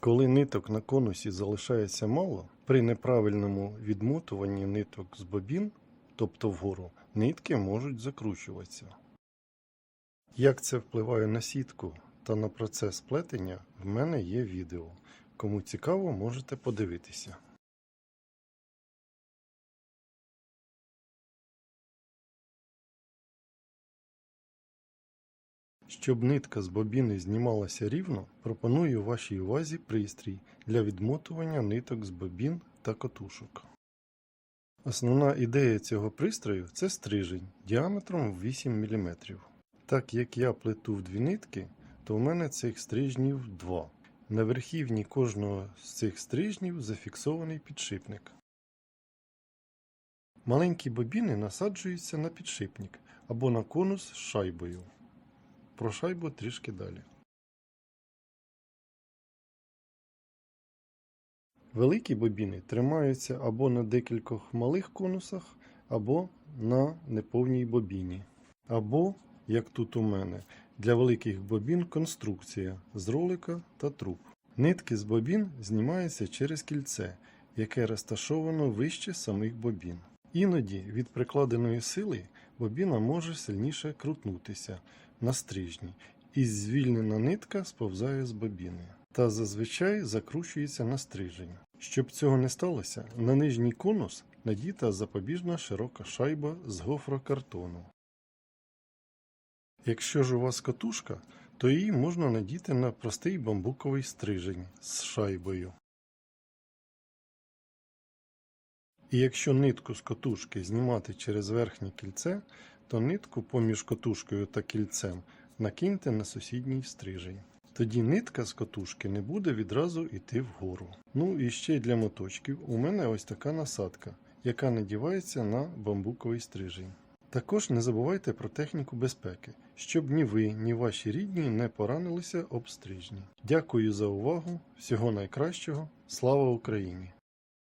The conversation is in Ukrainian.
Коли ниток на конусі залишається мало, при неправильному відмотуванні ниток з бобін, тобто вгору, нитки можуть закручуватися. Як це впливає на сітку та на процес плетення, в мене є відео. Кому цікаво, можете подивитися. Щоб нитка з бобіни знімалася рівно, пропоную вашій увазі пристрій для відмотування ниток з бобін та котушок. Основна ідея цього пристрою це стрижень діаметром 8 мм. Так як я плету в дві нитки, то в мене цих стрижнів два. На верхівні кожного з цих стрижнів зафіксований підшипник. Маленькі бобіни насаджуються на підшипник або на конус з шайбою. Про шайбу трішки далі. Великі бобіни тримаються або на декількох малих конусах, або на неповній бобіні. Або, як тут у мене, для великих бобін конструкція з ролика та труб. Нитки з бобін знімаються через кільце, яке розташовано вище самих бобін. Іноді від прикладеної сили бобіна може сильніше крутнутися на стрижні, і звільнена нитка сповзає з бобіни та зазвичай закручується на стрижень. Щоб цього не сталося, на нижній конус надіта запобіжна широка шайба з гофрокартону. Якщо ж у вас катушка, то її можна надіти на простий бамбуковий стрижень з шайбою. І якщо нитку з котушки знімати через верхнє кільце, то нитку поміж котушкою та кільцем накиньте на сусідній стрижень. Тоді нитка з котушки не буде відразу йти вгору. Ну і ще й для моточків у мене ось така насадка, яка надівається на бамбуковий стрижень. Також не забувайте про техніку безпеки, щоб ні ви, ні ваші рідні не поранилися об стрижні. Дякую за увагу, всього найкращого, слава Україні!